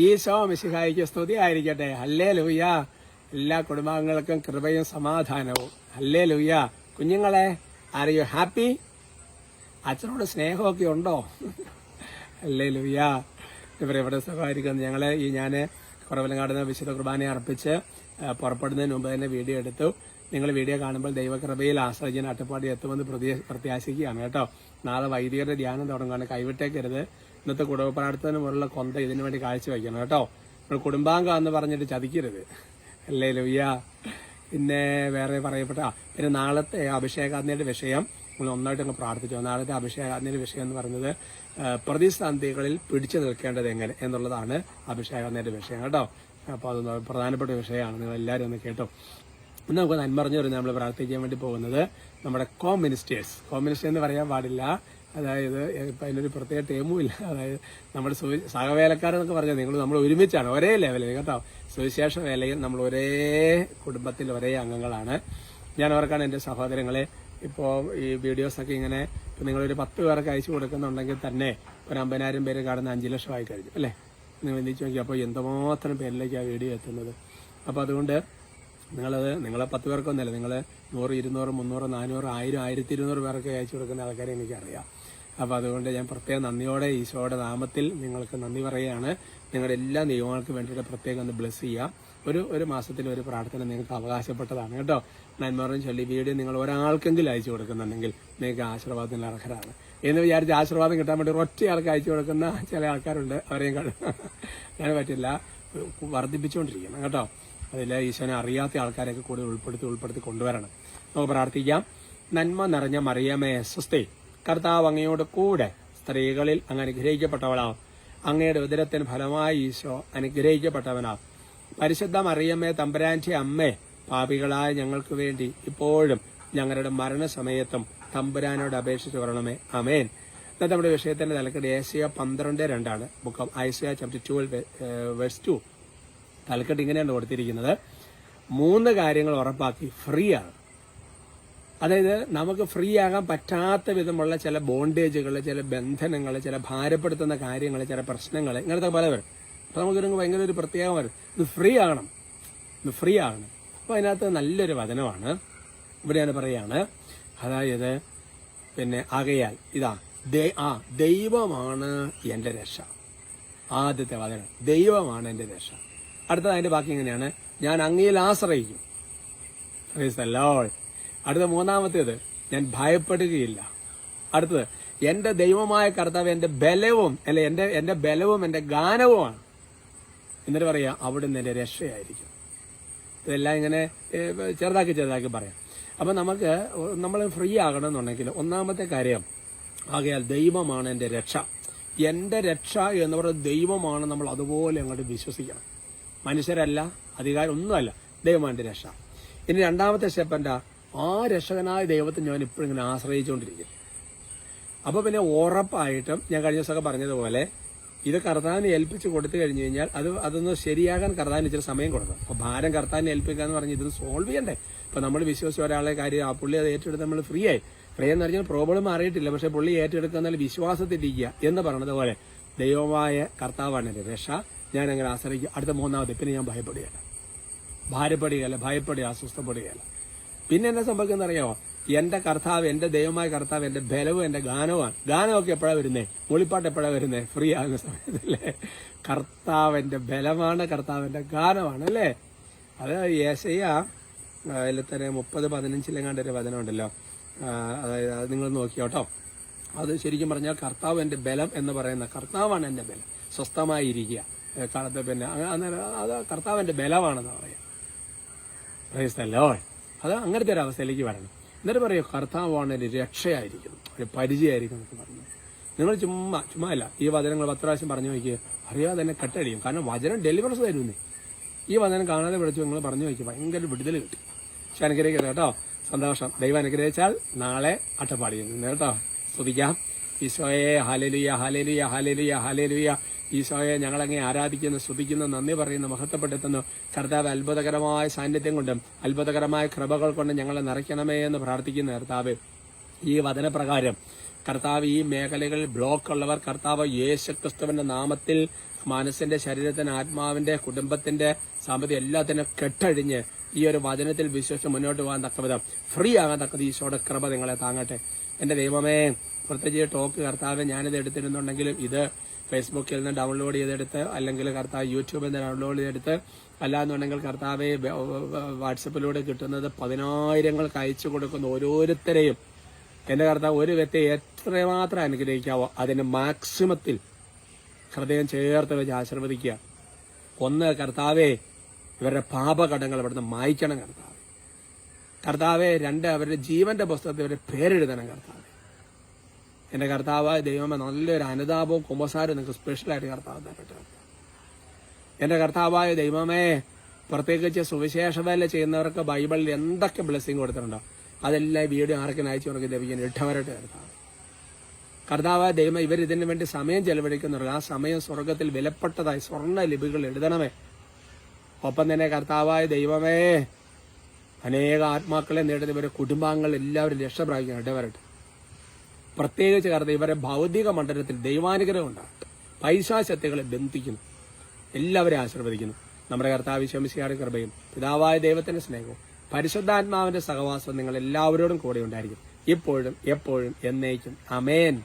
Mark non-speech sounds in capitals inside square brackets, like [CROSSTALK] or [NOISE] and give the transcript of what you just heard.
ഈശോ മിശിഹായിക്ക് സ്തുതി ആയിരിക്കട്ടെ അല്ലേ ലൂയ എല്ലാ കുടുംബാംഗങ്ങൾക്കും കൃപയും സമാധാനവും. അല്ലേ ലൂയ കുഞ്ഞുങ്ങളെ ആർ യു ഹാപ്പി അച്ഛനോട് സ്നേഹമൊക്കെ ഉണ്ടോ? അല്ലേ ലൂയ ഇവിടെ സുഖമായിരിക്കുന്നു ഞങ്ങളെ ഈ ഞാൻ കുറവലങ്ങാടുന്ന വിശുദ്ധ കുർബാന അർപ്പിച്ച് പുറപ്പെടുന്നതിന് മുമ്പ് തന്നെ വീഡിയോ എടുത്തു. നിങ്ങൾ വീഡിയോ കാണുമ്പോൾ ദൈവകൃപയിൽ ആശ്രയിച്ച് അട്ടപ്പാടി എത്തുമെന്ന് പ്രതീ- പ്രത്യാശിക്കുകയാണ് കേട്ടോ. നാളെ വൈദികരുടെ ധ്യാനം തുടങ്ങുകയാണ് കൈവിട്ടേക്കരുത്. ഇന്നത്തെ കുടുംബ പ്രാർത്ഥന കൊന്ത ഇതിനു വേണ്ടി കാഴ്ചവെക്കണം കേട്ടോ. നമ്മൾ കുടുംബാംഗം എന്ന് പറഞ്ഞിട്ട് ചതിക്കരുത്. അല്ലേ ലൂയ്യ പിന്നെ വേറെ പറയപ്പെട്ട പിന്നെ നാളത്തെ അഭിഷേകാജ്ഞയുടെ വിഷയം നമ്മൾ ഒന്നായിട്ട് അങ്ങ് പ്രാർത്ഥിച്ചു. നാളത്തെ അഭിഷേകാജ്ഞയുടെ വിഷയം എന്ന് പറയുന്നത് പ്രതിസന്ധികളിൽ പിടിച്ചു നിൽക്കേണ്ടത് എങ്ങനെ എന്നുള്ളതാണ് അഭിഷേകാജ്ഞയുടെ വിഷയം കേട്ടോ. അപ്പോൾ അത് പ്രധാനപ്പെട്ട വിഷയമാണ്. നിങ്ങൾ എല്ലാവരും ഒന്ന് കേട്ടോ. ഇന്ന് നമുക്ക് നന്മറിഞ്ഞു നമ്മൾ പ്രാർത്ഥിക്കാൻ വേണ്ടി പോകുന്നത് നമ്മുടെ കോ മിനിസ്റ്റേഴ്സ് കോ മിനിസ്റ്റേഴ്സ് എന്ന് പറയാൻ പാടില്ല. അതായത് അതിനൊരു പ്രത്യേക ടേമും ഇല്ല. അതായത് നമ്മുടെ സഹവേലക്കാരെന്നൊക്കെ പറഞ്ഞാൽ നിങ്ങൾ നമ്മൾ ഒരുമിച്ചാണ് ഒരേ ലെവലിൽ കേട്ടോ? സുവിശേഷ വേലയിൽ നമ്മൾ ഒരേ കുടുംബത്തിൽ ഒരേ അംഗങ്ങളാണ്. ഞാൻ അവർക്കാണ് എന്റെ സഹോദരങ്ങളെ ഇപ്പോൾ ഈ വീഡിയോസൊക്കെ ഇങ്ങനെ ഇപ്പം നിങ്ങളൊരു പത്ത് പേർക്ക് അയച്ചു കൊടുക്കുന്നുണ്ടെങ്കിൽ തന്നെ ഒരു അമ്പതിനായിരം പേര് കാണുന്ന അഞ്ച് ലക്ഷമായി കഴിഞ്ഞു അല്ലേ? നിങ്ങൾ എന്തിച്ചു നോക്കി അപ്പോൾ എന്തുമാത്രം പേരിലേക്കാണ് വീഡിയോ എത്തുന്നത്? അപ്പോൾ അതുകൊണ്ട് നിങ്ങളത് നിങ്ങളെ പത്ത് പേർക്കൊന്നല്ല നിങ്ങൾ നൂറ് ഇരുന്നൂറ് മുന്നൂറ് നാനൂറ് ആയിരം ആയിരത്തി ഇരുന്നൂറ് പേർക്ക് അയച്ചു കൊടുക്കുന്ന ആൾക്കാരെ എനിക്കറിയാം. അപ്പോൾ അതുകൊണ്ട് ഞാൻ പ്രത്യേകം നന്ദിയോടെ ഈശോയുടെ നാമത്തിൽ നിങ്ങൾക്ക് നന്ദി പറയുകയാണ്. നിങ്ങളുടെ എല്ലാ നിയമങ്ങൾക്കും വേണ്ടിയിട്ട് പ്രത്യേകം ഒന്ന് ബ്ലെസ് ചെയ്യാം ഒരു ഒരു മാസത്തിൽ ഒരു പ്രാർത്ഥന നിങ്ങൾക്ക് അവകാശപ്പെട്ടതാണ് കേട്ടോ. നന്മാറും ചൊല്ലി വീഡിയോ നിങ്ങൾ ഒരാൾക്കെങ്കിലും അയച്ചു കൊടുക്കുന്നുണ്ടെങ്കിൽ നിങ്ങൾക്ക് ആശീർവാദത്തിന് അർഹരാണ്. എന്ന് വിചാരിച്ച് ആശീർവാദം കിട്ടാൻ വേണ്ടി ഒറ്റ ആൾക്ക് അയച്ചു കൊടുക്കുന്ന ചില ആൾക്കാരുണ്ട്. അവരെയും [LAUGHS] അങ്ങനെ പറ്റില്ല വർദ്ധിപ്പിച്ചുകൊണ്ടിരിക്കണം കേട്ടോ. അതിൽ ഈശോനെ അറിയാത്ത ആൾക്കാരെയൊക്കെ കൂടി ഉൾപ്പെടുത്തി ഉൾപ്പെടുത്തി കൊണ്ടുവരണം. നമുക്ക് പ്രാർത്ഥിക്കാം. നന്മ നിറഞ്ഞ മറിയമേ സ്വസ്തി. കർത്താവ് അങ്ങയോട് കൂടെ സ്ത്രീകളിൽ അങ്ങ് അനുഗ്രഹിക്കപ്പെട്ടവളാവും അങ്ങയുടെ ഉദരത്തിന് ഫലമായി ഈശോ അനുഗ്രഹിക്കപ്പെട്ടവനാവും പരിശുദ്ധ മറിയമ്മേ തമ്പുരാന്റെ അമ്മേ പാപികളായ ഞങ്ങൾക്ക് വേണ്ടി ഇപ്പോഴും ഞങ്ങളുടെ മരണസമയത്തും തമ്പുരാനോട് അപേക്ഷിച്ച് വരണമേ. അമേൻ ഇന്നത്തെ നമ്മുടെ വിഷയത്തിന്റെ തലക്കെട്ട് ഏഷ്യ പന്ത്രണ്ട് രണ്ടാണ്. Book of Isaiah chapter twelve verse two തലക്കെട്ട് ഇങ്ങനെയാണ് കൊടുത്തിരിക്കുന്നത്. മൂന്ന് കാര്യങ്ങൾ ഉറപ്പാക്കി. ഫ്രീ ആണ് അതായത് നമുക്ക് ഫ്രീ ആകാൻ പറ്റാത്ത വിധമുള്ള ചില ബോണ്ടേജുകൾ ചില ബന്ധനങ്ങൾ ചില ഭാരപ്പെടുത്തുന്ന കാര്യങ്ങൾ ചില പ്രശ്നങ്ങൾ ഇങ്ങനത്തെ പല വരും. അപ്പൊ നമുക്കൊരു ഭയങ്കര ഒരു പ്രത്യേകം വരും. ഇത് ഫ്രീ ആകണം ഇത് ഫ്രീ ആകണം അപ്പൊ അതിനകത്ത് നല്ലൊരു വചനമാണ്. ഇവിടെയാണ് പറയാണ്. അതായത് പിന്നെ ആകയാൽ ഇതാ ആ ദൈവമാണ് എന്റെ രക്ഷ. ആദ്യത്തെ വചനം. ദൈവമാണ് എന്റെ രക്ഷ. അടുത്തത് അതിന്റെ ബാക്കി എങ്ങനെയാണ്? ഞാൻ അങ്ങയിൽ ആശ്രയിക്കും അടുത്ത മൂന്നാമത്തേത് ഞാൻ ഭയപ്പെടുകയില്ല. അടുത്തത് എന്റെ ദൈവമായ കർത്താവ് എന്റെ ബലവും അല്ലെ എന്റെ എന്റെ ബലവും എന്റെ ഗാനവുമാണ്. എന്നിട്ട് പറയാ അവിടുന്ന് എന്റെ രക്ഷയായിരിക്കും. ഇതെല്ലാം ഇങ്ങനെ ചെറുതാക്കി ചെറുതാക്കി പറയാം. അപ്പൊ നമുക്ക് നമ്മൾ ഫ്രീ ആകണമെന്നുണ്ടെങ്കിൽ ഒന്നാമത്തെ കാര്യം ആകയാൽ ദൈവമാണ് എന്റെ രക്ഷ. എന്റെ രക്ഷ എന്ന് പറയുന്നത് ദൈവമാണ് നമ്മൾ അതുപോലെ അങ്ങോട്ട് വിശ്വസിക്കണം. മനുഷ്യരല്ല അധികാരം ഒന്നുമല്ല ദൈവമാണ് എന്റെ രക്ഷ. ഇനി രണ്ടാമത്തെ സ്റ്റെപ്പ് എന്താ? ആ രക്ഷകനായ ദൈവത്തെ ഞാൻ ഇപ്പോഴും ഇങ്ങനെ ആശ്രയിച്ചുകൊണ്ടിരിക്കും അപ്പോൾ പിന്നെ ഉറപ്പായിട്ടും ഞാൻ കഴിഞ്ഞ ദിവസമൊക്കെ പറഞ്ഞതുപോലെ ഇത് കർത്താവിന് ഏൽപ്പിച്ച് കൊടുത്തു കഴിഞ്ഞു കഴിഞ്ഞാൽ അത് അതൊന്ന് ശരിയാകാൻ കർത്താവിന് ഇച്ചിരി സമയം കൊടുക്കണം. അപ്പോൾ ഭാരം കർത്താവിനെ ഏൽപ്പിക്കുക എന്ന് പറഞ്ഞ് ഇത് സോൾവ് ചെയ്യണ്ടേ? അപ്പോൾ നമ്മൾ വിശ്വസിച്ച ഒരാളെ കാര്യം ആ പുള്ളി അത് ഏറ്റെടുത്ത് നമ്മൾ ഫ്രീ ആയി. ഫ്രീ എന്ന് പറഞ്ഞാൽ പ്രോബ്ലം മാറിയിട്ടില്ല. പക്ഷേ പുള്ളി ഏറ്റെടുക്കുക എന്നാൽ വിശ്വാസത്തിരിക്കുക എന്ന് പറഞ്ഞതുപോലെ ദൈവമായ കർത്താവാണ് രക്ഷ. ഞാൻ അങ്ങനെ ആശ്രയിക്കും. അടുത്ത മൂന്നാമത് പിന്നെ ഞാൻ ഭയപ്പെടുകയല്ല ഭാരപ്പെടുകയല്ല ഭയപ്പെടുക അസ്വസ്ഥപ്പെടുകയല്ല. പിന്നെ എന്നെ സംഭവിക്കുന്ന അറിയാമോ? എന്റെ കർത്താവ് എന്റെ ദൈവമായ കർത്താവ് എന്റെ ബലവും എന്റെ ഗാനവുമാണ്. ഗാനമൊക്കെ എപ്പോഴാ വരുന്നേ? മൂളിപ്പാട്ട് എപ്പോഴാ വരുന്നേ? ഫ്രീ ആകുന്ന സമയത്തല്ലേ. കർത്താവിന്റെ ബലമാണ് കർത്താവിന്റെ ഗാനമാണ് അല്ലേ? അത് യേശയ്യ അതിൽ തന്നെ മുപ്പത് പതിനഞ്ചിലെങ്ങാണ്ട് ഒരു വചനമുണ്ടല്ലോ അതായത് അത് നിങ്ങൾ നോക്കിയോട്ടോ അത് ശരിക്കും പറഞ്ഞാൽ കർത്താവ് എന്റെ ബലം എന്ന് പറയുന്ന കർത്താവാണ് എന്റെ ബലം. സ്വസ്ഥമായിരിക്കുക. ഏ, കളത്ത് പിന്നെ അന്നേരം അത് കർത്താവിന്റെ ബലമാണെന്ന് പറയാം പ്രൈസ്തല്ലോ. അത് അങ്ങനത്തെ ഒരു അവസ്ഥയിലേക്ക് വരണം. എന്നിട്ട് പറയും കർത്താവാണ് ഒരു രക്ഷയായിരിക്കുന്നു ഒരു പരിചയമായിരിക്കും എന്നൊക്കെ പറഞ്ഞു. നിങ്ങൾ ചുമ്മാ ചുമ്മാ അല്ല. ഈ വചനങ്ങൾ പത്ത് പ്രാവശ്യം പറഞ്ഞു നോക്കി അറിയാതെ തന്നെ കട്ടടിയും. കാരണം വചനം ഡെലിവറൻസ് തരുന്നേ ഈ വചനം കാണാതെ വിളിച്ചു നിങ്ങൾ പറഞ്ഞു നോക്കി ഭയങ്കര വിടുതൽ കിട്ടി. പക്ഷെ അനുഗ്രഹിക്കട്ടെ കേട്ടോ. സന്തോഷം. ദൈവം അനുഗ്രഹിച്ചാൽ നാളെ അട്ടപ്പാടി. കേട്ടോ. സ്തുതിക്കാം. ഈശോയെ ഹാലലിയ ഹാലലിയ ഹാലലിയ ഹാലേലുയ ഈശോയെ ഞങ്ങളങ്ങനെ ആരാധിക്കുന്നു സ്തുതിക്കുന്നു നന്ദി പറയുന്നു മഹത്വപ്പെടുത്തുന്നു. കർത്താവ് അത്ഭുതകരമായ സാന്നിധ്യം കൊണ്ടും അത്ഭുതകരമായ കൃപകൾ കൊണ്ടും ഞങ്ങളെ നിറയ്ക്കണമേ എന്ന് പ്രാർത്ഥിക്കുന്നു കർത്താവ്. ഈ വചനപ്രകാരം കർത്താവ് ഈ മേഖലകളിൽ ബ്ലോക്ക് ഉള്ളവർ കർത്താവ് യേശുക്രിസ്തുവിന്റെ നാമത്തിൽ മനസ്സിന്റെ ശരീരത്തിന് ആത്മാവിന്റെ കുടുംബത്തിന്റെ സാമ്പത്തിക എല്ലാത്തിനും കെട്ടഴിഞ്ഞ് ഈ ഒരു വചനത്തിൽ വിശ്വസിച്ച് മുന്നോട്ട് പോകാൻ തക്കവിധം. ഫ്രീ ആകാൻ തക്കത് ഈശോയുടെ കൃപ നിങ്ങളെ താങ്ങട്ടെ. എന്റെ ദൈവമേ പ്രത്യേകിച്ച് ടോക്ക് കർത്താവ് ഞാനിത് എടുത്തിരുന്നുണ്ടെങ്കിലും ഇത് ഫേസ്ബുക്കിൽ നിന്ന് ഡൗൺലോഡ് ചെയ്തെടുത്ത് അല്ലെങ്കിൽ കർത്താവ് യൂട്യൂബിൽ നിന്ന് ഡൗൺലോഡ് ചെയ്തെടുത്ത് അല്ലാന്നുണ്ടെങ്കിൽ കർത്താവെ വാട്സപ്പിലൂടെ കിട്ടുന്നത് പതിനായിരങ്ങൾക്ക് അയച്ചു കൊടുക്കുന്ന ഓരോരുത്തരെയും എന്റെ കർത്താവ് ഒരു വ്യക്തി എത്രമാത്രം അനുഗ്രഹിക്കാവോ അതിന് മാക്സിമത്തിൽ ഹൃദയം ചേർത്ത് വെച്ച് ആശീർവദിക്കുക. ഒന്ന് കർത്താവെ ഇവരുടെ പാപഘടങ്ങൾ ഇവിടുന്ന് മായ്ക്കണം കർത്താവ്. കർത്താവെ രണ്ട് അവരുടെ ജീവന്റെ പുസ്തകത്തിൽ ഇവരുടെ പേരെഴുതണം കർത്താവ്. എന്റെ കർത്താവായ ദൈവമേ നല്ലൊരു അനുതാപവും കുമ്പസാരവും നിങ്ങൾക്ക് സ്പെഷ്യലായിട്ട് കർത്താവ് തരട്ടെ. എന്റെ കർത്താവായ ദൈവമേ പ്രത്യേകിച്ച് സുവിശേഷ വേല ചെയ്യുന്നവർക്ക് ബൈബിളിൽ എന്തൊക്കെ ബ്ലെസ്സിങ് കൊടുത്തിട്ടുണ്ടോ അതെല്ലാം വീഡിയോ ആർക്കും അയച്ചു നമുക്ക് ലഭിക്കാൻ ഇട്ടവരട്ടെ കർത്താവ് കർത്താവായ ദൈവം ഇവർ ഇതിനു വേണ്ടി സമയം ചെലവഴിക്കുന്നുണ്ട്. ആ സമയം സ്വർഗത്തിൽ വിലപ്പെട്ടതായി സ്വർണ ലിപികൾ എഴുതണമേ. ഒപ്പം തന്നെ കർത്താവായ ദൈവമേ അനേക ആത്മാക്കളെ നേടുന്ന ഇവരുടെ കുടുംബാംഗങ്ങൾ എല്ലാവരും രക്ഷപ്രാപിക്കണം ഇടവരട്ടെ. പ്രത്യേകിച്ച് കാരണം ഇവരെ ഭൗതിക മണ്ഡലത്തിൽ ദൈവാനുഗ്രഹം ഉണ്ടാകട്ടെ പൈശാശക്തികളെ ബന്ധിക്കുന്നു. എല്ലാവരെയും ആശീർവദിക്കുന്നു. നമ്മുടെ കർത്താവ് ശമിശിയാട് കൃപയും പിതാവായ ദൈവത്തിന്റെ സ്നേഹവും പരിശുദ്ധാത്മാവിന്റെ സഹവാസവും നിങ്ങൾ എല്ലാവരോടും കൂടെ ഉണ്ടായിരിക്കും. ഇപ്പോഴും എപ്പോഴും എന്നേക്കും. അമേൻ